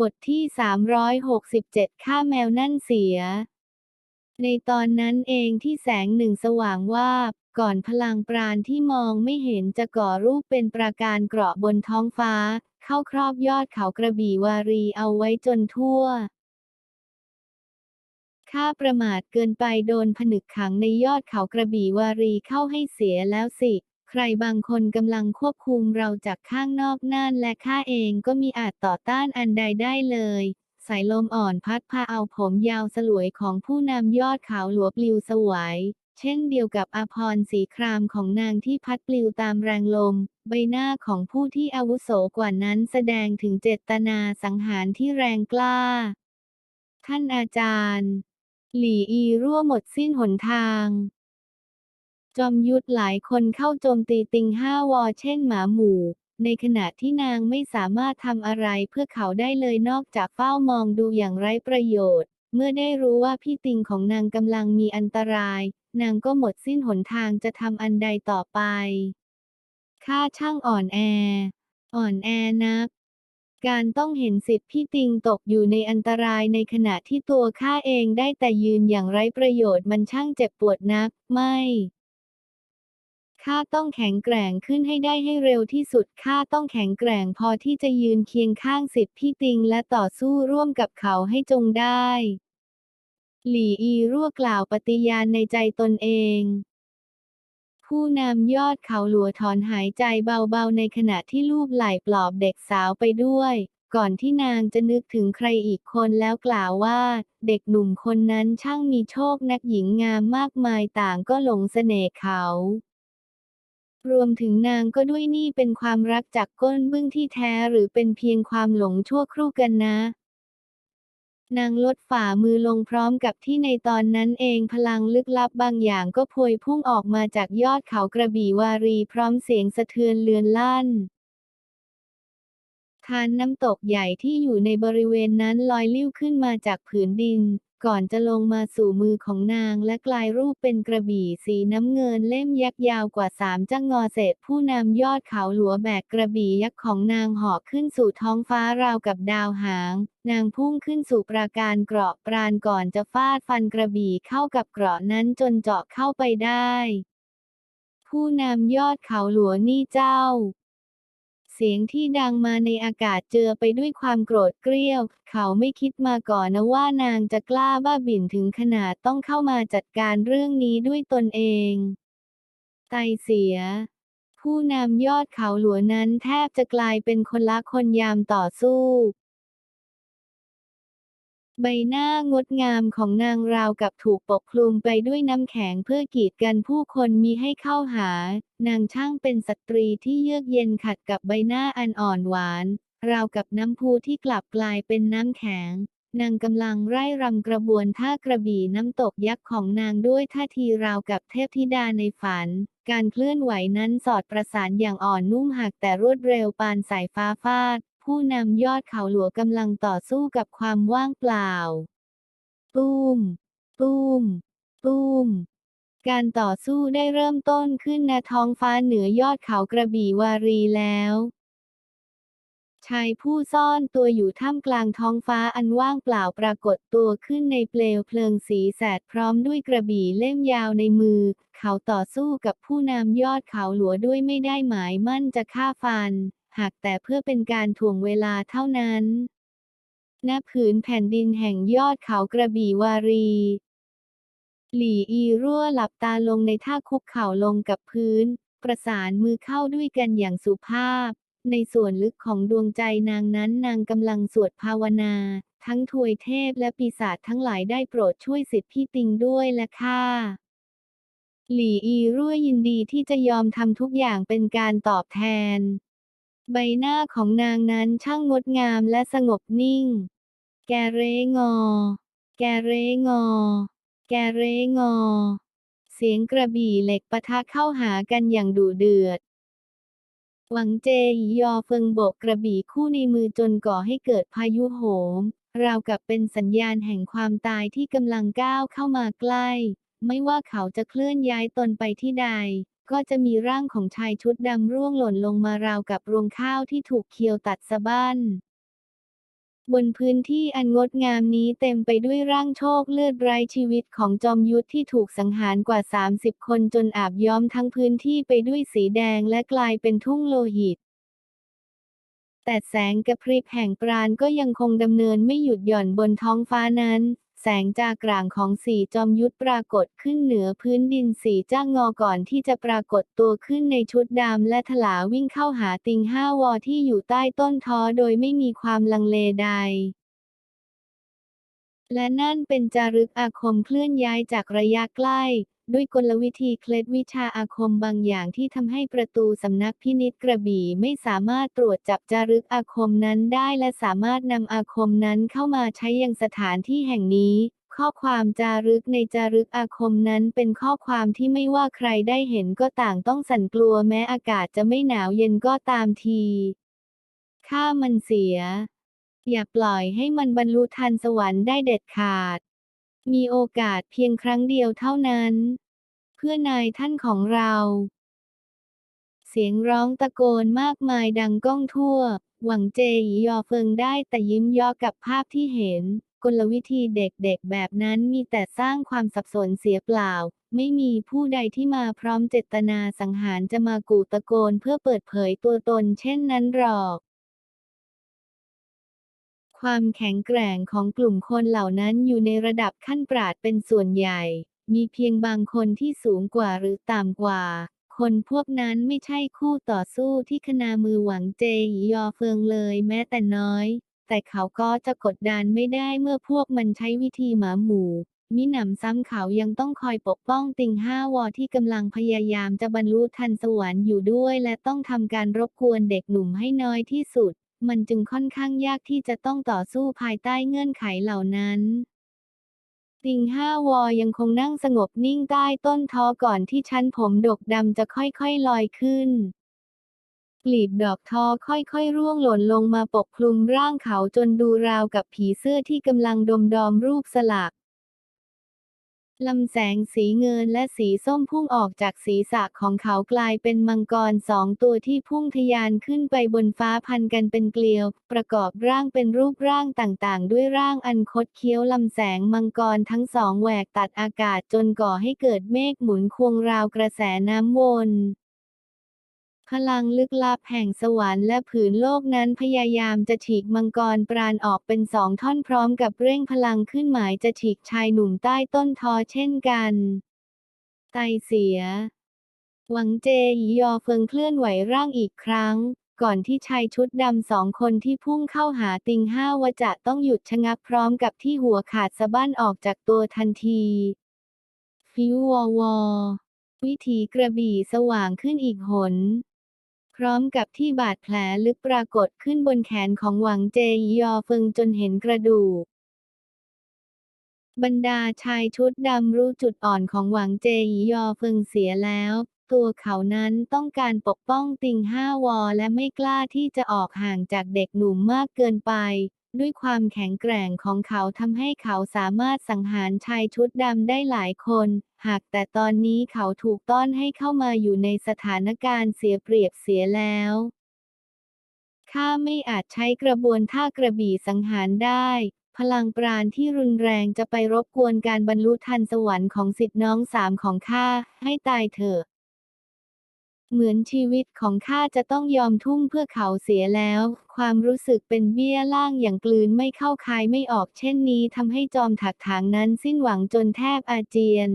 บทที่ 367ข้าแมวนั่นเสีย ในตอนนั้นเองที่แสงหนึ่งสว่างวาบ ก่อนพลังปราณที่มองไม่เห็นจะก่อรูปเป็นปราการเกราะบนท้องฟ้า เข้าครอบยอดเขากระบี่วารีเอาไว้จนทั่วข้าประมาทเกินไปโดนผนึกขังในยอดเขากระบี่วารีเข้าให้เสียแล้วสิ ใครบางคนกำลังควบคุมเราจากข้างนอกนั่นและข้าเองก็มีอาจต่อต้านอันใดได้เลย สายลมอ่อนพัดพาเอาผมยาวสลวยของผู้นำยอดเขาหลวปลิวสวายเช่นเดียวกับอาพรสีครามของนางที่พัดปลิวตามแรงลม ใบหน้าของผู้ที่อาวุโสกว่านั้นแสดงถึงเจตนาสังหารที่แรงกล้า ท่านอาจารย์ หลี่อีรั่วหมดสิ้นหนทาง จอมยุทธหลายคนเข้าโจมตีติงห้าวอเช่นหมาหมู่ ในขณะที่นางไม่สามารถทำอะไรเพื่อเขาได้เลยนอกจากเฝ้ามองดูอย่างไร้ประโยชน์ เมื่อได้รู้ว่าพี่ติงของนางกำลังมีอันตราย นางก็หมดสิ้นหนทางจะทำอันใดต่อไป ข้าช่างอ่อนแอ อ่อนแอนัก การต้องเห็นสิทธิ์พี่ติงตกอยู่ในอันตรายในขณะที่ตัวข้าเองได้แต่ยืนอย่างไร้ประโยชน์มันช่างเจ็บปวดนัก ไม่ ข้าต้องแข็งแกร่งขึ้นให้ได้ให้เร็วที่สุด ข้าต้องแข็งแกร่งพอที่จะยืนเคียงข้างสิทธิ์พี่ติงและต่อสู้ร่วมกับเขาให้จงได้ หลี่อีรั่วกล่าวปฏิญาณในใจตนเองผู้นำยอดเขาหลัวถอนหายใจเบาๆ ในขณะที่ลูบไหล่ปลอบเด็กสาวไปด้วย ก่อนที่นางจะนึกถึงใครอีกคนแล้วกล่าวว่า เด็กหนุ่มคนนั้นช่างมีโชคนักหญิงงามมากมายต่างก็หลงเสน่ห์เขา รวมถึงนางก็ด้วยนี่เป็นความรักจากก้นบึ้งที่แท้หรือเป็นเพียงความหลงชั่วครู่กันนะ นางลดฝ่ามือลงพร้อมกับที่ในตอนนั้นเองพลังลึกลับบางอย่างก็พวยพุ่งออกมาจากยอดเขากระบี่วารีพร้อมเสียงสะเทือนเลือนลั่นทานน้ำตกใหญ่ที่อยู่ในบริเวณนั้นลอยลิ้วขึ้นมาจากผืนดิน ก่อนจะลงมาสู่มือของนางและกลายรูปเป็นกระบี่สีน้ำเงินเล่มยักษ์ยาวกว่าสามจังงอเศษผู้นำยอดเขาหลัวแบกกระบี่ยักษ์ของนางเหาะขึ้นสู่ท้องฟ้าราวกับดาวหาง นางพุ่งขึ้นสู่ปราการเกราะปราณก่อนจะฟาดฟันกระบี่เข้ากับเกราะนั้นจนเจาะเข้าไปได้ ผู้นำยอดเขาหลวนี่เจ้า เสียงที่ดังมาในอากาศเจือไปด้วยความโกรธเกรี้ยว เขาไม่คิดมาก่อนนะว่านางจะกล้าบ้าบิ่นถึงขนาดต้องเข้ามาจัดการเรื่องนี้ด้วยตนเองไตเสีย ผู้นำยอดเขาหลวนั้นแทบจะกลายเป็นคนละคนยามต่อสู้ ใบหน้างดงามของนางราวกับถูกปกคลุมไปด้วยน้ำแข็งเพื่อกีดกันผู้คนมีให้เข้าหา นางช่างเป็นสตรีที่เยือกเย็นขัดกับใบหน้าอันอ่อนหวาน ราวกับน้ำพุที่กลับกลายเป็นน้ำแข็ง นางกำลังไร่รำกระบวนท่ากระบี่น้ำตกยักษ์ของนางด้วยท่าทีราวกับเทพธิดาในฝัน การเคลื่อนไหวนั้นสอดประสานอย่างอ่อนนุ่มหักแต่รวดเร็วปานสายฟ้าฟาด ผู้นำยอดเขาหลวงกำลังต่อสู้กับความว่างเปล่าตุ้มตุ้มตุ้มการต่อสู้ได้เริ่มต้นขึ้นณท้องฟ้าเหนือยอดเขากระบี่วารีแล้วชายผู้ซ่อนตัวอยู่ท่ามกลางท้องฟ้าอันว่างเปล่าปรากฏตัวขึ้นในเปลวเพลิงสีแสดพร้อมด้วยกระบี่เล่มยาวในมือ เขาต่อสู้กับผู้นำยอดเขาหลัวด้วยไม่ได้หมายมั่นจะฆ่าฟัน หากแต่เพื่อเป็นการถ่วงเวลาเท่านั้น ณ ผืนแผ่นดินแห่งยอดเขากระบี่วารี หลี่อีรั่วหลับตาลงในท่าคุกเข่าลงกับพื้น ประสานมือเข้าด้วยกันอย่างสุภาพ ในส่วนลึกของดวงใจนางนั้นนางกำลังสวดภาวนา ทั้งทวยเทพและปีศาจทั้งหลายได้โปรดช่วยสิทธิพี่ติงด้วยและข้าหลี่อีรั่วยินดีที่จะยอมทำทุกอย่างเป็นการตอบแทน ใบหน้าของนางนั้นช่างงดงามและสงบนิ่ง แกเรงอ แกเรงอ แกเรงอ เสียงกระบี่เหล็กปะทะเข้าหากันอย่างดุเดือด หวังเจหยอเฟิงโบกกระบี่คู่ในมือจนก่อให้เกิดพายุโหม ราวกับเป็นสัญญาณแห่งความตายที่กำลังก้าวเข้ามาใกล้ ไม่ว่าเขาจะเคลื่อนย้ายตนไปที่ใด ก็จะมีร่างของชายชุดดำร่วงหล่นลงมาราวกับรวงข้าวที่ถูกเคียวตัดสะบั้นบนพื้นที่อันงดงามนี้เต็มไปด้วยร่างโชคเลือดไร้ชีวิตของจอมยุทธที่ถูกสังหารกว่า 30 คนจนอาบย้อมทั้งพื้นที่ไปด้วยสีแดงและกลายเป็นทุ่งโลหิต แต่แสงกระพริบแห่งปราณก็ยังคงดำเนินไม่หยุดหย่อนบนท้องฟ้านั้น แสงจากร่างของสีจอมยุทธปรากฏขึ้นเหนือพื้นดินสีจ้างงอก่อนที่จะปรากฏตัวขึ้นในชุดดำและถลาวิ่งเข้าหาติงห้าวอที่อยู่ใต้ต้นท้อโดยไม่มีความลังเลใด และนั่นเป็นจารึกอาคมเคลื่อนย้ายจากระยะใกล้ ด้วยกลวิธีเคล็ดวิชาอาคมบางอย่างที่ทำให้ประตูสำนักพินิจกระบี่ไม่สามารถตรวจจับจารึกอาคมนั้นได้และสามารถนำอาคมนั้นเข้ามาใช้ยังสถานที่แห่งนี้ ข้อความจารึกในจารึกอาคมนั้นเป็นข้อความที่ไม่ว่าใครได้เห็นก็ต่างต้องสั่นกลัวแม้อากาศจะไม่หนาวเย็นก็ตามที ข้ามันเสีย อย่าปล่อยให้มันบรรลุทันสวรรค์ได้เด็ดขาด มีโอกาสเพียงครั้งเดียวเท่านั้น เพื่อนายท่านของเรา เสียงร้องตะโกนมากมายดังก้องทั่ว หวังเจยยอเฟิงได้แต่ยิ้มย่อกับภาพที่เห็น กลวิธีเด็กๆแบบนั้นมีแต่สร้างความสับสนเสียเปล่า ไม่มีผู้ใดที่มาพร้อมเจตนาสังหารจะมากูตะโกนเพื่อเปิดเผยตัวตนเช่นนั้นหรอก ความแข็งแกร่งของกลุ่มคนเหล่านั้นอยู่ในระดับขั้นปราดเป็นส่วนใหญ่ มีเพียงบางคนที่สูงกว่าหรือต่ำกว่า คนพวกนั้นไม่ใช่คู่ต่อสู้ที่คณามือหวังเจยยอเฟิงเลยแม้แต่น้อย แต่เขาก็จะกดดันไม่ได้เมื่อพวกมันใช้วิธีหมาหมู่มิหนำซ้ำเขายังต้องคอยปกป้องติงห้าวอที่กำลังพยายามจะบรรลุทันสวรรค์อยู่ด้วย และต้องทำการรบกวนเด็กหนุ่มให้น้อยที่สุด มันจึงค่อนข้างยากที่จะต้องต่อสู้ภายใต้เงื่อนไขเหล่านั้นติงห้าวอยังคงนั่งสงบนิ่งใต้ต้นท้อก่อนที่ชั้นผมดกดำจะค่อยๆลอยขึ้นกลีบดอกทอค่อยๆ ร่วงหล่นลงมาปกคลุมร่างเขาจนดูราวกับผีเสื้อที่กำลังดมดอมรูปสลัก ลำแสงสีเงินและสีส้มพุ่งออกจากศีรษะของเขากลายเป็นมังกรสองตัวที่พุ่งทะยานขึ้นไปบนฟ้าพันกันเป็นเกลียว ประกอบร่างเป็นรูปร่างต่างๆ ด้วยร่างอันคดเคี้ยวลำแสงมังกรทั้งสองแหวกตัดอากาศจนก่อให้เกิดเมฆหมุนควงราวกระแสน้ำวน พลังลึกลับแห่งสวรรค์และผืนโลกนั้นพยายามจะฉีกมังกรปราณออกเป็นสองท่อนพร้อมกับเร่งพลังขึ้นหมายจะฉีกชายหนุ่มใต้ต้นทอเช่นกันไตเสีย หวังเจหยียอเฟิงเคลื่อนไหวร่างอีกครั้ง ก่อนที่ชายชุดดำสองคนที่พุ่งเข้าหาติงห้าวจะต้องหยุดชะงักพร้อมกับที่หัวขาดสะบั้นออกจากตัวทันที ฟิววอวอวิถีกระบี่สว่างขึ้นอีกหน พร้อมกับที่บาดแผลลึกปรากฏขึ้นบนแขนของหวังเจยียอเฟิงจนเห็นกระดูก บรรดาชายชุดดำรู้จุดอ่อนของหวังเจยียอเฟิงเสียแล้ว ตัวเขานั้นต้องการปกป้องติงห้าวอและไม่กล้าที่จะออกห่างจากเด็กหนุ่มมากเกินไปด้วยความแข็งแกร่งของเขาทำให้เขาสามารถสังหารชายชุดดำได้หลายคน หากแต่ตอนนี้เขาถูกต้อนให้เข้ามาอยู่ในสถานการณ์เสียเปรียบเสียแล้ว ข้าไม่อาจใช้กระบวนท่ากระบี่สังหารได้ พลังปราณที่รุนแรงจะไปรบกวนการบรรลุทันสวรรค์ของสิทธิน้องสามของข้า ให้ตายเถอะ เหมือนชีวิตของข้าจะต้องยอมทุ่มเพื่อเขาเสียแล้ว ความรู้สึกเป็นเบี้ยล่างอย่างกลืนไม่เข้าคายไม่ออกเช่นนี้ทำให้จอมถักถางนั้นสิ้นหวังจนแทบอาเจียน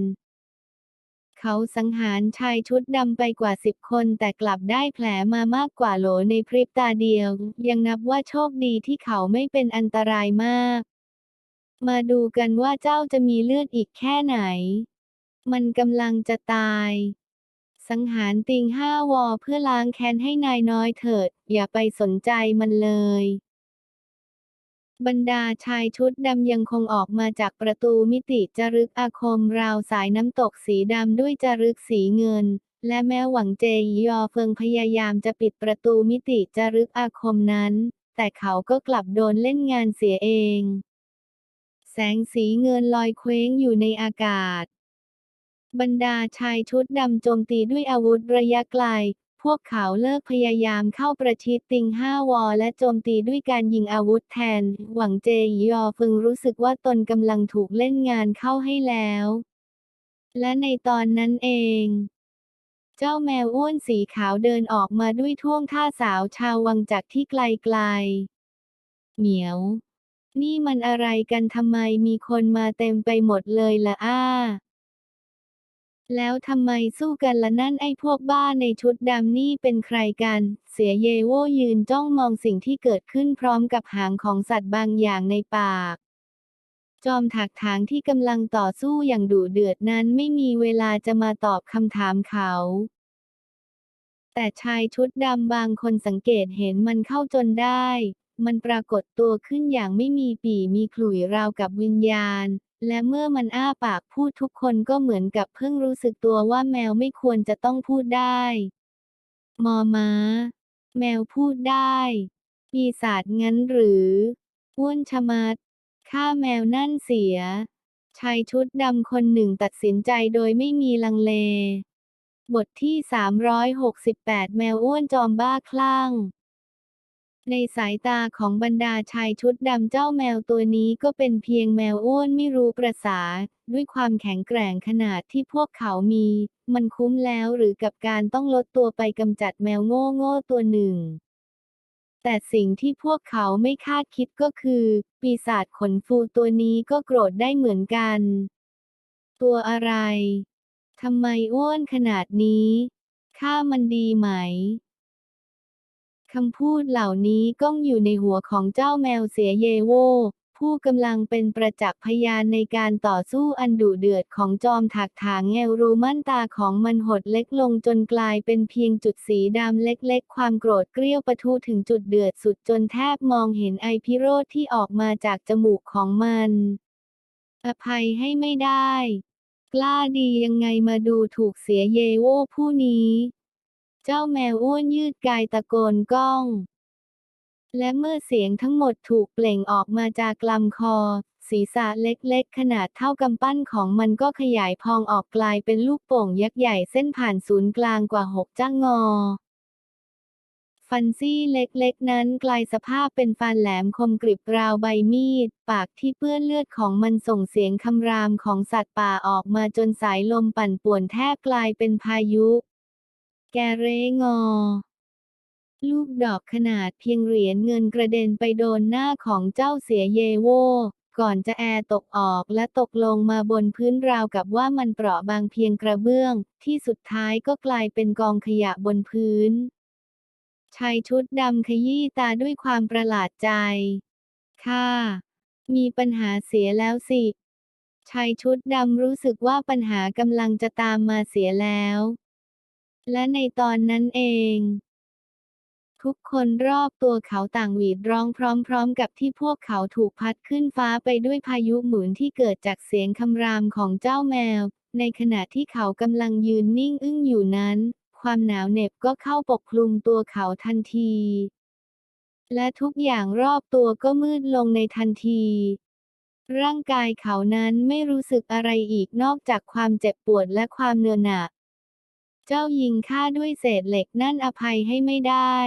เขาสังหารชายชุดดำไปกว่าสิบคน แต่กลับได้แผลมามากกว่าโหลในพริบตาเดียว ยังนับว่าโชคดีที่เขาไม่เป็นอันตรายมาก มาดูกันว่าเจ้าจะมีเลือดอีกแค่ไหน มันกำลังจะตาย สังหารติงห้าวอเพื่อล้างแค้นให้นายน้อยเถิด อย่าไปสนใจมันเลย บรรดาชายชุดดำยังคงออกมาจากประตูมิติจารึกอาคมราวสายน้ำตกสีดำด้วยจารึกสีเงิน และแม้หวังเจยยอเฟิงพยายามจะปิดประตูมิติจารึกอาคมนั้น แต่เขาก็กลับโดนเล่นงานเสียเอง แสงสีเงินลอยเคว้งอยู่ในอากาศบรรดาชายชุดดำโจมตีด้วยอาวุธระยะไกล พวกเขาเลิกพยายามเข้าประชิดติงห้าวอและโจมตีด้วยการยิงอาวุธแทน หวังเจยอฟึงรู้สึกว่าตนกำลังถูกเล่นงานเข้าให้แล้ว และในตอนนั้นเอง เจ้าแมวอ้วนสีขาวเดินออกมาด้วยท่วงท่าสาวชาววังจากที่ไกลๆ เหมียว นี่มันอะไรกันทำไมมีคนมาเต็มไปหมดเลยล่ะอ้า แล้วทำไมสู้กันละนั่นไอ้พวกบ้าในชุดดำนี่เป็นใครกัน เสียเยโวยืนจ้องมองสิ่งที่เกิดขึ้นพร้อมกับหางของสัตว์บางอย่างในปาก จอมถักถางที่กำลังต่อสู้อย่างดุเดือดนั้นไม่มีเวลาจะมาตอบคำถามเขา แต่ชายชุดดำบางคนสังเกตเห็นมันเข้าจนได้ มันปรากฏตัวขึ้นอย่างไม่มีปีมีขลุ่ยราวกับวิญญาณ และเมื่อมันอ้าปากพูดทุกคนก็เหมือนกับเพิ่งรู้สึกตัวว่าแมวไม่ควรจะต้องพูดได้ มอม้า แมวพูดได้ปีศาจงั้นหรืออ้วนชะมัดฆ่าแมวนั่นเสียชายชุดดำคนหนึ่งตัดสินใจโดยไม่มีลังเล บทที่ 368 แมวอ้วนจอมบ้าคลั่ง ในสายตาของบรรดาชายชุดดำเจ้าแมวตัวนี้ก็เป็นเพียงแมวอ้วนไม่รู้ประษา ด้วยความแข็งแกร่งขนาดที่พวกเขามี มันคุ้มแล้วหรือกับการต้องลดตัวไปกำจัดแมวโง่โง่ๆตัวหนึ่ง แต่สิ่งที่พวกเขาไม่คาดคิดก็คือ ปีศาจขนฟูตัวนี้ก็โกรธได้เหมือนกัน ตัวอะไรทำไมอ้วนขนาดนี้ฆ่ามันดีไหม คำพูดเหล่านี้ก้องอยู่ในหัวของเจ้าแมวเสียเยโว ผู้กำลังเป็นประจักษ์พยานในการต่อสู้อันดุเดือดของจอมถักถางแงวรูมั่นตาของมันหดเล็กลงจนกลายเป็นเพียงจุดสีดำเล็กๆ ความโกรธเกรี้ยวปะทุถึงจุดเดือดสุดจนแทบมองเห็นไอพิโรธที่ออกมาจากจมูกของมัน อภัยให้ไม่ได้ กล้าดียังไงมาดูถูกเสียเยโวผู้นี้ เจ้าแมวอ้วนยืดกายตะโกนก้อง และเมื่อเสียงทั้งหมดถูกเปล่งออกมาจากลำคอ ศีรษะเล็กๆ ขนาดเท่ากำปั้นของมันก็ขยายพองออกกลายเป็นลูกโป่งยักษ์ใหญ่เส้นผ่านศูนย์กลางกว่าหกจ้างงอฟันซี่เล็กๆ นั้นกลายสภาพเป็นฟันแหลมคมกริบราวใบมีด ปากที่เปื้อนเลือดของมันส่งเสียงคำรามของสัตว์ป่าออกมาจนสายลมปั่นป่วนแทบกลายเป็นพายุ แกเรงอ ลูกดอกขนาดเพียงเหรียญเงินกระเด็นไปโดนหน้าของเจ้าเสียเยโว ก่อนจะแอร์ตกออกและตกลงมาบนพื้นราวกับว่ามันเปราะบางเพียงกระเบื้อง ที่สุดท้ายก็กลายเป็นกองขยะบนพื้นชายชุดดำขยี้ตาด้วยความประหลาดใจ ค่ะ มีปัญหาเสียแล้วสิชายชุดดำรู้สึกว่าปัญหากำลังจะตามมาเสียแล้ว และในตอนนั้นเอง ทุกคนรอบตัวเขาต่างหวีดร้องพร้อมๆ กับที่พวกเขาถูกพัดขึ้นฟ้าไปด้วยพายุหมุนที่เกิดจากเสียงคำรามของเจ้าแมว ในขณะที่เขากำลังยืนนิ่งอึ้งอยู่นั้น ความหนาวเหน็บก็เข้าปกคลุมตัวเขาทันที และทุกอย่างรอบตัวก็มืดลงในทันทีร่างกายเขานั้นไม่รู้สึกอะไรอีกนอกจากความเจ็บปวดและความเหนื่อยหนัก เจ้ายิงข้าด้วยเศษเหล็กนั่นอภัยให้ไม่ได้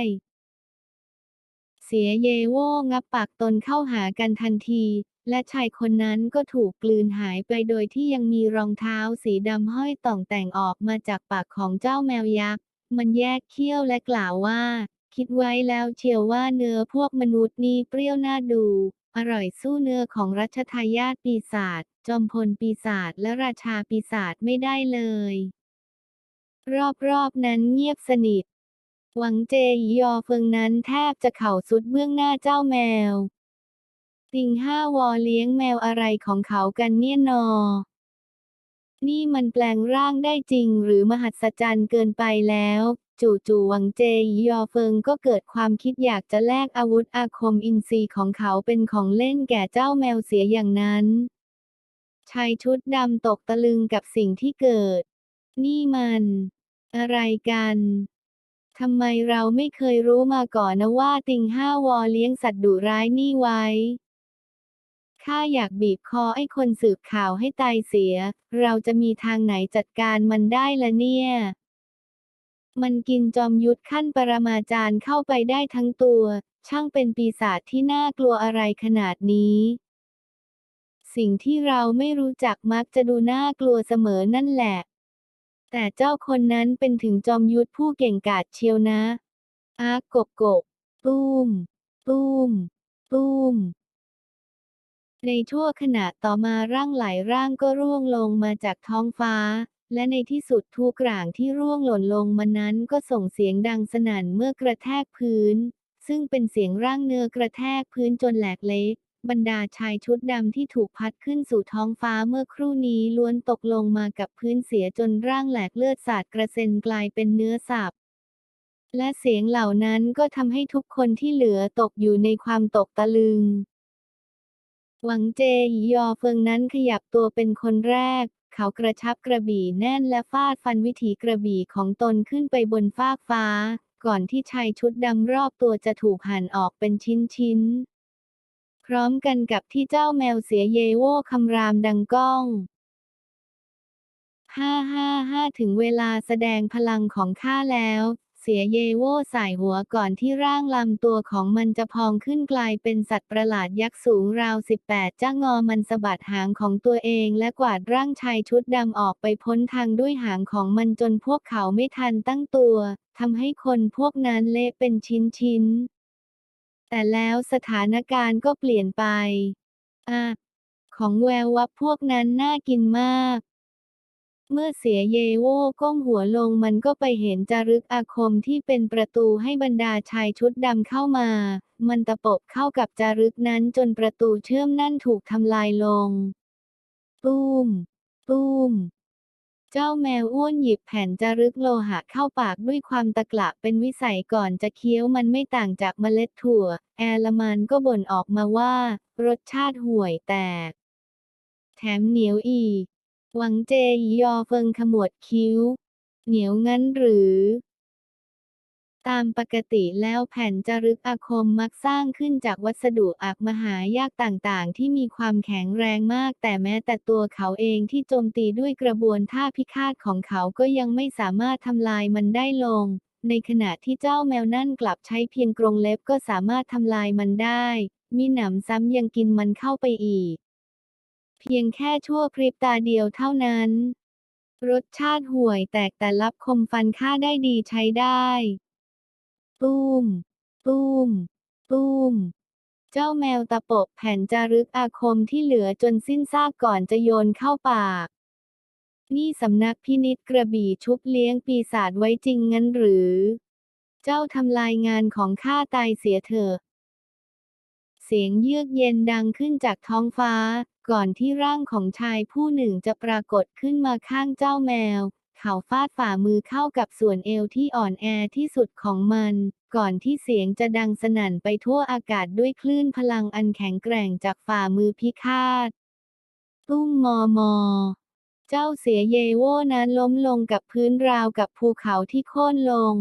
เสียเยโวงับปากตนเข้าหากันทันที และชายคนนั้นก็ถูกกลืนหายไปโดยที่ยังมีรองเท้าสีดำห้อยต่องแต่งออกมาจากปากของเจ้าแมวยักษ์ มันแยกเขี้ยวและกล่าวว่า คิดไว้แล้วเชียวว่าเนื้อพวกมนุษย์นี่เปรี้ยวน่าดูอร่อยสู้เนื้อของรัชทายาทปีศาจ จอมพลปีศาจและราชาปีศาจไม่ได้เลย รอบๆนั้นเงียบสนิท หวังเจยอเฟิงนั้นแทบจะเข่าสุดเบื้องหน้าเจ้าแมว ติงห้าวอเลี้ยงแมวอะไรของเขากันเนี่ยนอ นี่มันแปลงร่างได้จริงหรือมหัศจรรย์เกินไปแล้ว จู่ๆหวังเจยอเฟิงก็เกิดความคิดอยากจะแลกอาวุธอาคมอินทรีย์ของเขาเป็นของเล่นแก่เจ้าแมวเสียอย่างนั้นชายชุดดำตกตะลึงกับสิ่งที่เกิด นี่มัน อะไรกัน ทำไมเราไม่เคยรู้มาก่อนนะว่าติงห้าวอเลี้ยงสัตว์ดุร้ายนี่ไว้ ข้าอยากบีบคอไอ้คนสืบข่าวให้ตายเสีย เราจะมีทางไหนจัดการมันได้ละเนี่ย มันกินจอมยุทธขั้นปรมาจารย์เข้าไปได้ทั้งตัว ช่างเป็นปีศาจที่น่ากลัวอะไรขนาดนี้สิ่งที่เราไม่รู้จักมักจะดูน่ากลัวเสมอนั่นแหละ แต่เจ้าคนนั้นเป็นถึงจอมยุทธผู้เก่งกาจเชียวนะ อากกบกบตุ้มตุ้มตุ้มในชั่วขณะต่อมาร่างหลายร่างก็ร่วงลงมาจากท้องฟ้า และในที่สุดทุกร่างที่ร่วงหล่นลงมานั้นก็ส่งเสียงดังสนั่นเมื่อกระแทกพื้น ซึ่งเป็นเสียงร่างเนื้อกระแทกพื้นจนแหลกเละ บรรดาชายชุดดำที่ถูกพัดขึ้นสู่ท้องฟ้าเมื่อครู่นี้ล้วนตกลงมากับพื้นเสียจนร่างแหลกเลือดสาดกระเซ็นกลายเป็นเนื้อสับและเสียงเหล่านั้นก็ทำให้ทุกคนที่เหลือตกอยู่ในความตกตะลึง หวังเจยยอเฟิงนั้นขยับตัวเป็นคนแรก เขากระชับกระบี่แน่นและฟาดฟันวิถีกระบี่ของตนขึ้นไปบนฟากฟ้า ก่อนที่ชายชุดดำรอบตัวจะถูกหั่นออกเป็นชิ้นๆ พร้อมกันกับที่เจ้าแมวเสียเยโวคำรามดังก้องห้าห้าห้าถึงเวลาแสดงพลังของข้าแล้ว เสียเยโวใส่หัวก่อนที่ร่างลำตัวของมันจะพองขึ้นกลายเป็นสัตว์ประหลาดยักษ์สูงราว 18 จ้างอมันสะบัดหางของตัวเองและกวาดร่างชายชุดดำออกไปพ้นทางด้วยหางของมันจนพวกเขาไม่ทันตั้งตัวทำให้คนพวกนั้นเละเป็นชิ้นๆ แต่แล้วสถานการณ์ก็เปลี่ยนไป อะ ของแวววับพวกนั้นน่ากินมาก เมื่อเสียเยโวก้มหัวลงมันก็ไปเห็นจารึกอาคมที่เป็นประตูให้บรรดาชายชุดดำเข้ามา มันตะปบเข้ากับจารึกนั้นจนประตูเชื่อมนั่นถูกทำลายลงตุ้มตุ้ม เจ้าแมวอ้วนหยิบแผ่นจารึกโลหะเข้าปากด้วยความตะกละเป็นวิสัยก่อนจะเคี้ยวมันไม่ต่างจากเมล็ดถั่ว แอลมันก็บ่นออกมาว่า รสชาติห่วยแตก แถมเหนียวอี หวังเจยียอเฟิงขมวดคิ้ว เหนียวงั้นหรือ ตามปกติแล้วแผ่นจารึกอาคมมักสร้างขึ้นจากวัสดุอักมหายากต่างๆ ที่มีความแข็งแรงมาก แต่แม้แต่ตัวเขาเองที่โจมตีด้วยกระบวนท่าพิฆาตของเขาก็ยังไม่สามารถทำลายมันได้ลง ในขณะที่เจ้าแมวนั่นกลับใช้เพียงกรงเล็บก็สามารถทำลายมันได้ มีหนำซ้ำยังกินมันเข้าไปอีก เพียงแค่ชั่วพริบตาเดียวเท่านั้น รสชาติห่วยแตกแต่รับคมฟันค่าได้ดีใช้ได้ ตุ้มตุ้มตุ้มเจ้าแมวตะปบแผ่นจารึกอาคมที่เหลือจนสิ้นซากก่อนจะโยนเข้าปาก นี่สำนักพินิษกระบี่ชุบเลี้ยงปีศาจไว้จริงงั้นหรือ เจ้าทำลายงานของข้าตายเสียเถอะ เสียงเยือกเย็นดังขึ้นจากท้องฟ้า ก่อนที่ร่างของชายผู้หนึ่งจะปรากฏขึ้นมาข้างเจ้าแมว เขาฟาดฝ่ามือเข้ากับส่วนเอวที่อ่อนแอที่สุดของมัน ก่อนที่เสียงจะดังสนั่นไปทั่วอากาศด้วยคลื่นพลังอันแข็งแกร่งจากฝ่ามือพิฆาต ตุ้มมอมอ เจ้าเสียเยโวนั้นล้มลงกับพื้นราวกับภูเขาที่โค่นลง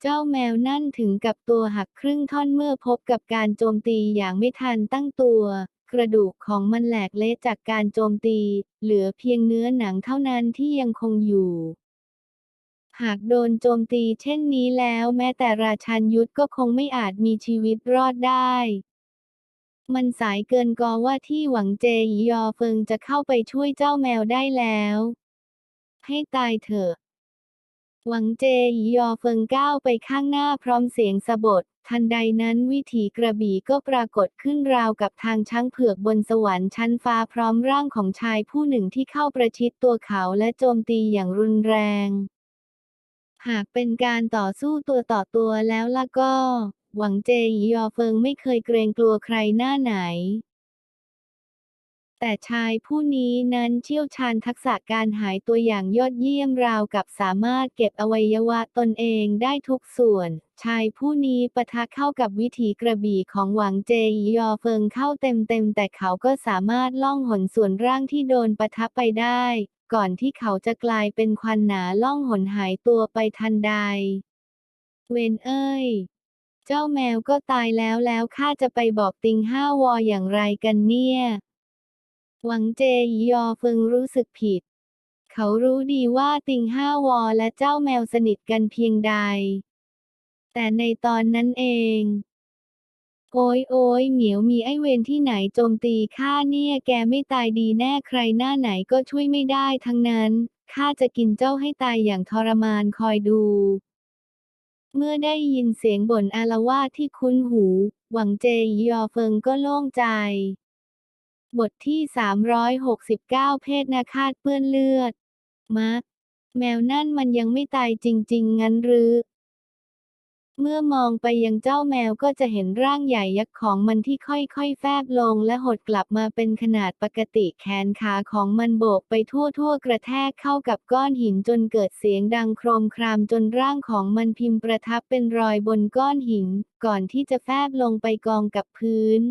เจ้าแมวนั่นถึงกับตัวหักครึ่งท่อนเมื่อพบกับการโจมตีอย่างไม่ทันตั้งตัว กระดูกของมันแหลกเละจากการโจมตี เหลือเพียงเนื้อหนังเท่านั้นที่ยังคงอยู่ หากโดนโจมตีเช่นนี้แล้วแม้แต่ราชันยุทธก็คงไม่อาจมีชีวิตรอดได้ มันสายเกินกอว่าที่หวังเจยยอเฟิงจะเข้าไปช่วยเจ้าแมวได้แล้ว ให้ตายเถอะหวังเจยยอเฟิงก้าวไปข้างหน้าพร้อมเสียงสะบด ทันใดนั้นวิถีกระบี่ก็ปรากฏขึ้นราวกับทางช้างเผือกบนสวรรค์ชั้นฟ้าพร้อมร่างของชายผู้หนึ่งที่เข้าประชิดตัวเขาและโจมตีอย่างรุนแรง หากเป็นการต่อสู้ตัวต่อตัวแล้วล่ะก็ หวังเจยียอเฟิงไม่เคยเกรงกลัวใครหน้าไหน แต่ชายผู้นี้นั้นเชี่ยวชาญทักษะการหายตัวอย่างยอดเยี่ยมราวกับสามารถเก็บอวัยวะตนเองได้ทุกส่วน ชายผู้นี้ปะทะเข้ากับวิถีกระบี่ของหวังเจยยอเฟิงเข้าเต็มๆแต่เขาก็สามารถล่องหนส่วนร่างที่โดนปะทะไปได้ ก่อนที่เขาจะกลายเป็นควันหนาล่องหนหายตัวไปทันใด เวนเอ้ยเจ้าแมวก็ตายแล้วแล้วข้าจะไปบอกติงห้าวออย่างไรกันเนี่ย หวังเจยยอเฟิงรู้สึกผิด เขารู้ดีว่าติงห้าวอและเจ้าแมวสนิทกันเพียงใด แต่ในตอนนั้นเอง โอ้ยโอ้ยเหมียวมีไอเวรที่ไหนโจมตีข้าเนี่ย แกไม่ตายดีแน่ใครหน้าไหนก็ช่วยไม่ได้ทั้งนั้นข้าจะกินเจ้าให้ตายอย่างทรมานคอยดู เมื่อได้ยินเสียงบ่นอาละวาดที่คุ้นหู หวังเจยยอเฟิงก็โล่งใจ บทที่ 369 เพศนาคาตเปื้อนเลือดมักแมวนั่นมันยังไม่ตายจริง ๆ งั้นหรือ เมื่อมองไปยังเจ้าแมวก็จะเห็นร่างใหญ่ยักษ์ของมันที่ค่อยๆ แฟบลงและหดกลับมาเป็นขนาดปกติแขนขาของมันโบกไปทั่วๆ กระแทกเข้ากับก้อนหินจนเกิดเสียงดังโครมครามจนร่างของมันพิมพ์ประทับเป็นรอยบนก้อนหิน ก่อนที่จะแฟบลงไปกองกับพื้น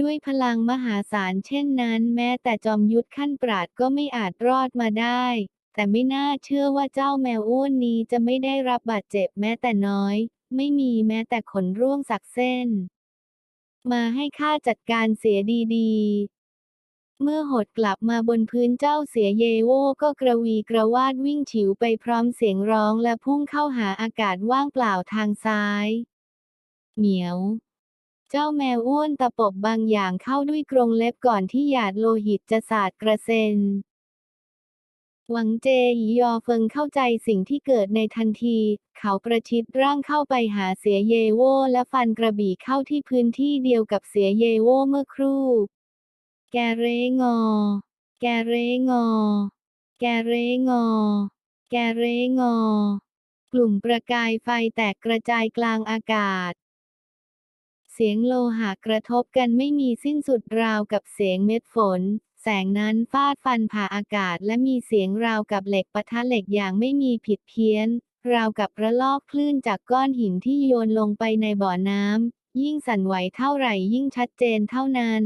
ด้วยพลังมหาศาลเช่นนั้น แม้แต่จอมยุทธขั้นปราดก็ไม่อาจรอดมาได้ แต่ไม่น่าเชื่อว่าเจ้าแมวอ้วนนี้จะไม่ได้รับบาดเจ็บแม้แต่น้อย ไม่มีแม้แต่ขนร่วงสักเส้น มาให้ข้าจัดการเสียดีๆ เมื่อหดกลับมาบนพื้นเจ้าเสียเยโวก็กระวีกระวาดวิ่งฉิวไปพร้อมเสียงร้องและพุ่งเข้าหาอากาศว่างเปล่าทางซ้าย เหมียว เจ้าแมวอ้วนตะปบบางอย่างเข้าด้วยกรงเล็บก่อนที่หยาดโลหิตจะสาดกระเซ็น หวังเจหยียอเฟิงเข้าใจสิ่งที่เกิดในทันที เขาประชิดร่างเข้าไปหาเสียเยโวและฟันกระบี่เข้าที่พื้นที่เดียวกับเสียเยโวเมื่อครู่ แกเรงอ แกเรงอ แกเรงอ แกเรงอ กลุ่มประกายไฟแตกกระจายกลางอากาศ เสียงโลหะกระทบกันไม่มีสิ้นสุดราวกับเสียงเม็ดฝน แสงนั้นฟาดฟันผ่าอากาศและมีเสียงราวกับเหล็กปะทะเหล็กอย่างไม่มีผิดเพี้ยน ราวกับระลอกคลื่นจากก้อนหินที่โยนลงไปในบ่อน้ำ ยิ่งสั่นไหวเท่าไหร่ยิ่งชัดเจนเท่านั้น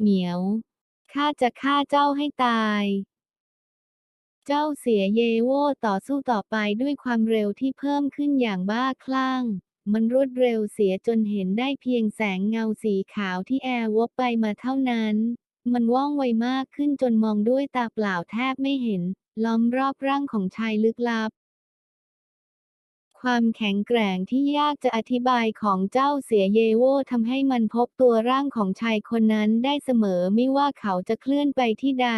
เหมียว ข้าจะฆ่าเจ้าให้ตายเจ้าเสียเยโวต่อสู้ต่อไปด้วยความเร็วที่เพิ่มขึ้นอย่างบ้าคลั่ง มันรวดเร็วเสียจนเห็นได้เพียงแสงเงาสีขาวที่แอร์วบไปมาเท่านั้น มันว่องไวมากขึ้นจนมองด้วยตาเปล่าแทบไม่เห็น ล้อมรอบร่างของชายลึกลับ ความแข็งแกร่งที่ยากจะอธิบายของเจ้าเสียเยโวทำให้มันพบตัวร่างของชายคนนั้นได้เสมอไม่ว่าเขาจะเคลื่อนไปที่ใด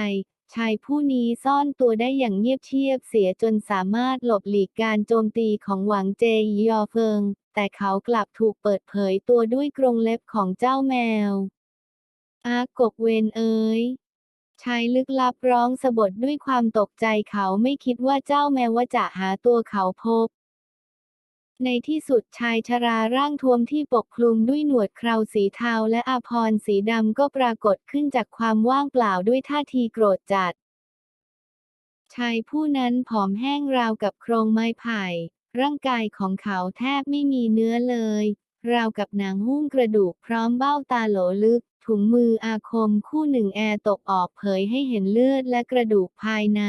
ชายผู้นี้ซ่อนตัวได้อย่างเงียบเชียบเสียจนสามารถหลบหลีกการโจมตีของหวังเจยยอเฟิง แต่เขากลับถูกเปิดเผยตัวด้วยกรงเล็บของเจ้าแมว อากกเวนเอ๋ยชายลึกลับร้องสะบดด้วยความตกใจเขาไม่คิดว่าเจ้าแมวว่าจะหาตัวเขาพบ ในที่สุดชายชราร่างท้วมที่ปกคลุมด้วยหนวดเคราสีเทาและอาภรสีดำก็ปรากฏขึ้นจากความว่างเปล่าด้วยท่าทีโกรธจัด ชายผู้นั้นผอมแห้งราวกับโครงไม้ไผ่ ร่างกายของเขาแทบไม่มีเนื้อเลย ราวกับหนังหุ้มกระดูกพร้อมเบ้าตาโหลลึก ถุงมืออาคมคู่หนึ่งแอร์ตกออกเผยให้เห็นเลือดและกระดูกภายใน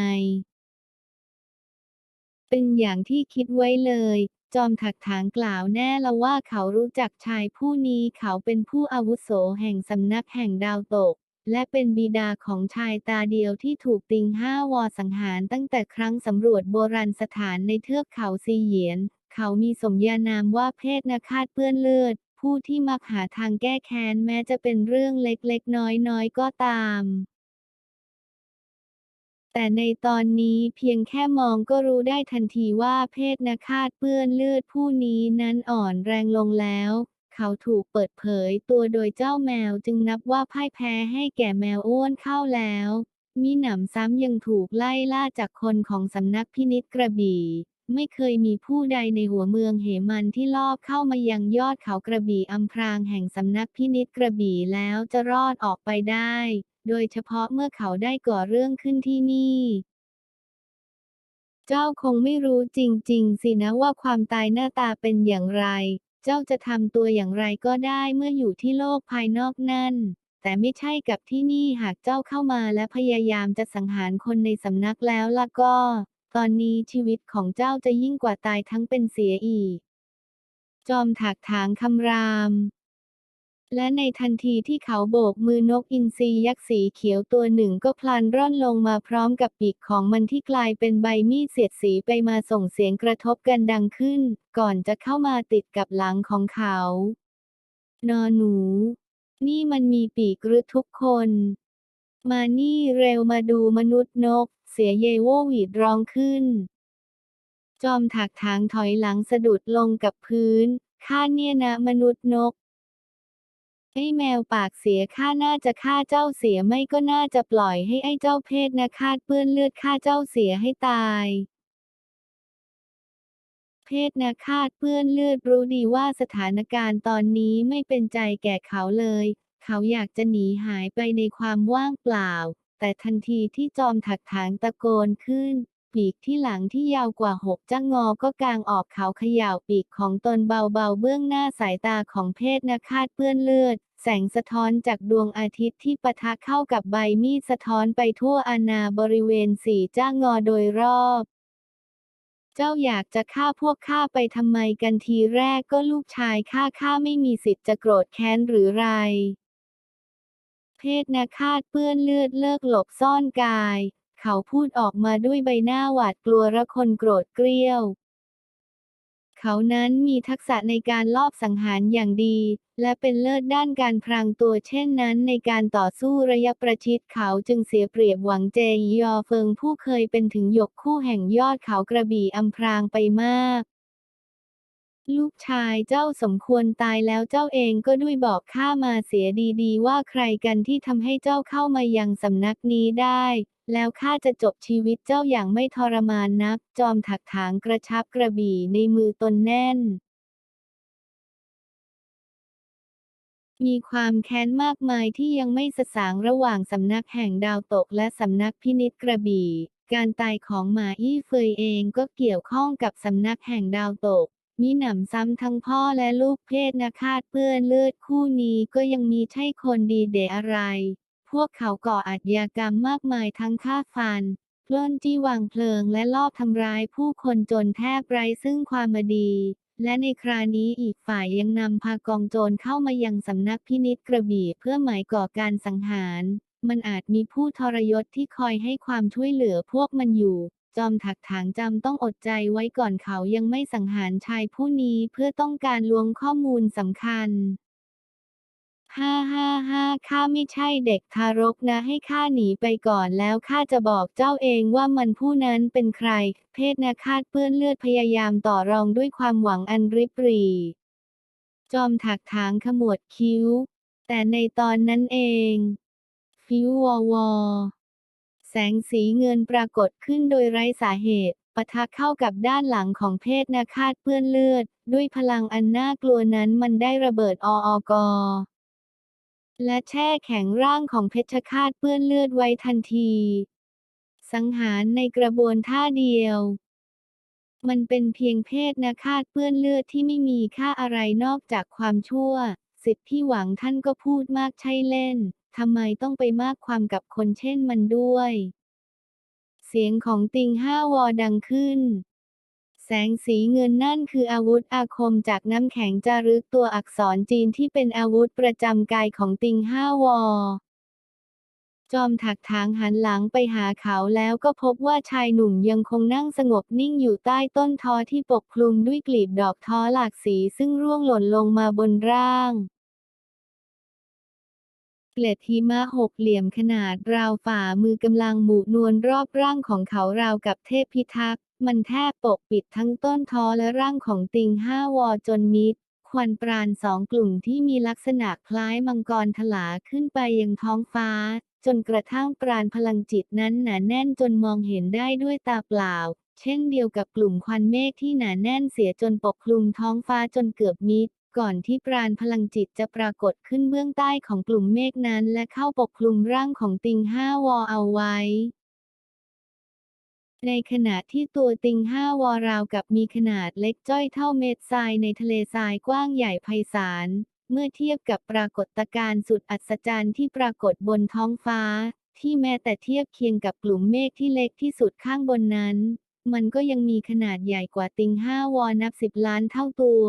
เป็นอย่างที่คิดไว้เลย จอมถักถางกล่าวแน่ละว่าเขารู้จักชายผู้นี้เขาเป็นผู้อาวุโสแห่งสำนักแห่งดาวตก และเป็นบิดาของชายตาเดียวที่ถูกติงห้าวอสังหารตั้งแต่ครั้งสำรวจโบราณสถานในเทือกเขาซีเหยียน เขามีสมญานามว่าเพศนาคาตเปื้อนเลือด ผู้ที่มักหาทางแก้แค้นแม้จะเป็นเรื่องเล็กๆน้อยๆก็ตาม แต่ในตอนนี้เพียงแค่มองก็รู้ได้ทันทีว่าเพศนาคาตเปื้อนเลือดผู้นี้นั้นอ่อนแรงลงแล้ว เขาถูกเปิดเผยตัวโดยเจ้าแมวจึงนับว่าพ่ายแพ้ให้แก่แมวอ้วนเข้าแล้วมิหนำซ้ำยังถูกไล่ล่าจากคนของสำนักพินิษกระบี่ ไม่เคยมีผู้ใดในหัวเมืองเหมันที่ลอบเข้ามายังยอดเขากระบี่อำพรางแห่งสำนักพินิษกระบี่แล้วจะรอดออกไปได้ โดยเฉพาะเมื่อเขาได้ก่อเรื่องขึ้นที่นี่ เจ้าคงไม่รู้จริง ๆ สินะว่าความตายหน้าตาเป็นอย่างไร เจ้าจะทำตัวอย่างไรก็ได้เมื่ออยู่ที่โลกภายนอกนั่น แต่ไม่ใช่กับที่นี่หากเจ้าเข้ามาและพยายามจะสังหารคนในสำนักแล้วล่ะก็ ตอนนี้ชีวิตของเจ้าจะยิ่งกว่าตายทั้งเป็นเสียอีก จอมถักถางคำราม และในทันทีที่เขาโบกมือนกอินทรียักษ์สีเขียวตัวหนึ่งก็พลันร่อนลงมาพร้อมกับปีกของมันที่กลายเป็นใบมีดเสียดสีไปมาส่งเสียงกระทบกันดังขึ้น ก่อนจะเข้ามาติดกับหลังของเขา นอหนู นี่มันมีปีกหรือทุกคน มานี่เร็วมาดูมนุษย์นก เสียเยโวหวีดร้องขึ้น จอมถักถางถอยหลังสะดุดลงกับพื้นข้าเนี่ยนะมนุษย์นก ไอ้แมวปากเสียข้าน่าจะฆ่าเจ้าเสียไม่ก็น่าจะปล่อยให้ไอ้เจ้าเพศนะคาดเปื้อนเลือดฆ่าเจ้าเสียให้ตายเพศนะคาดเปื้อนเลือดรู้ดีว่าสถานการณ์ตอนนี้ไม่เป็นใจแก่เขาเลย เขาอยากจะหนีหายไปในความว่างเปล่า แต่ทันทีที่จอมถักถางตะโกนขึ้น ปีกที่หลังที่ยาวกว่าหกจ้างงอก็กางออกเขาเขย่าปีกของตนเบาๆเบื้องหน้าสายตาของเพศนาคาดเปื้อนเลือด แสงสะท้อนจากดวงอาทิตย์ที่ปะทะเข้ากับใบมีดสะท้อนไปทั่วอาณาบริเวณสี่จ้างงอโดยรอบเจ้าอยากจะฆ่าพวกข้าไปทำไมกันทีแรกก็ลูกชายข้าข้าไม่มีสิทธิ์จะโกรธแค้นหรือไร เพศนาคาดเปื้อนเลือดเลิกหลบซ่อนกาย เขาพูดออกมาด้วยใบหน้าหวาดกลัวระคนโกรธเกรี้ยว เขานั้นมีทักษะในการลอบสังหารอย่างดี และเป็นเลิศด้านการพรางตัวเช่นนั้นในการต่อสู้ระยะประชิดเขาจึงเสียเปรียบหวังเจยอเฟิงผู้เคยเป็นถึงหยกคู่แห่งยอดเขากระบี่อำพรางไปมากลูกชายเจ้าสมควรตายแล้วเจ้าเองก็ด้วยบอกข้ามาเสียดีๆ ว่าใครกันที่ทำให้เจ้าเข้ามายังสำนักนี้ได้ แล้วข้าจะจบชีวิตเจ้าอย่างไม่ทรมานนัก จอมถักถางกระชับกระบี่ในมือตนแน่น มีความแค้นมากมายที่ยังไม่สสางระหว่างสำนักแห่งดาวตกและสำนักพินิจกระบี่ การตายของหมาอี้เฟยเองก็เกี่ยวข้องกับสำนักแห่งดาวตกมีหนำซ้ำทั้งพ่อและลูกเพศนาคาดเปื้อนเลือดคู่นี้ก็ยังมีใช่คนดีเดอะไร พวกเขาก่ออาชญากรรมมากมายทั้งฆ่าฟัน ปล้นจี้วางเพลิงและลอบทำร้ายผู้คนจนแทบไร้ซึ่งความมดี และในครานี้อีกฝ่ายยังนำพากองโจรเข้ามายังสำนักพินิจกระบี่เพื่อหมายก่อการสังหาร มันอาจมีผู้ทรยศที่คอยให้ความช่วยเหลือพวกมันอยู่ จอมถักถางจำต้องอดใจไว้ก่อนเขายังไม่สังหารชายผู้นี้เพื่อต้องการลวงข้อมูลสำคัญ ฮ่าฮ่าฮ่าข้าไม่ใช่เด็กทารกนะให้ข้าหนีไปก่อนแล้วข้าจะบอกเจ้าเองว่ามันผู้นั้นเป็นใคร เพศนาคาดเปื้อนเลือดพยายามต่อรองด้วยความหวังอันริบหรี่จอมถักถางขมวดคิ้ว แต่ในตอนนั้นเอง ฟิววอวอแสงสีเงินปรากฏขึ้นโดยไร้สาเหตุปะทะเข้ากับด้านหลังของเพศนาคาดเปื้อนเลือด ด้วยพลังอันน่ากลัวนั้นมันได้ระเบิดออกอ และแช่แข็งร่างของเพชฌฆาตเปื้อนเลือดไว้ทันที สังหารในกระบวนท่าเดียว มันเป็นเพียงเพศนาคาตเปื้อนเลือดที่ไม่มีค่าอะไรนอกจากความชั่ว สิทธิพี่หวังท่านก็พูดมากใช่เล่น ทำไมต้องไปมากความกับคนเช่นมันด้วย เสียงของติงห้าวอดังขึ้น แสงสีเงินนั่นคืออาวุธอาคมจากน้ำแข็งจารึกตัวอักษรจีนที่เป็นอาวุธประจำกายของติงห้าวอ จอมถักถางหันหลังไปหาเขาแล้วก็พบว่าชายหนุ่มยังคงนั่งสงบนิ่งอยู่ใต้ต้นทอที่ปกคลุมด้วยกลีบดอกท้อหลากสีซึ่งร่วงหล่นลงมาบนร่าง เกล็ดหิมะหกเหลี่ยมขนาดราวฝ่ามือกำลังหมุนวลรอบร่างของเขาราวกับเทพพิทักษ์มันแทบปกปิดทั้งต้นทอและร่างของติงห้าวอจนมิดควันปราณสองกลุ่มที่มีลักษณะคล้ายมังกรถลาขึ้นไปยังท้องฟ้า จนกระทั่งปราณพลังจิตนั้นหนาแน่นจนมองเห็นได้ด้วยตาเปล่า เช่นเดียวกับกลุ่มควันเมฆที่หนาแน่นเสียจนปกคลุมท้องฟ้าจนเกือบมิด ก่อนที่ปราณพลังจิตจะปรากฏขึ้นเบื้องใต้ของกลุ่มเมฆนั้น และเข้าปกคลุมร่างของติงห้าวอเอาไว้ ในขณะที่ตัวติงห้าวอราวกับมีขนาดเล็กจ้อยเท่าเม็ดทรายในทะเลทรายกว้างใหญ่ไพศาล เมื่อเทียบกับปรากฏการณ์สุดอัศจรรย์ที่ปรากฏบนท้องฟ้า ที่แม้แต่เทียบเคียงกับกลุ่มเมฆที่เล็กที่สุดข้างบนนั้น มันก็ยังมีขนาดใหญ่กว่าติงห้าวอนับสิบล้านเท่าตัว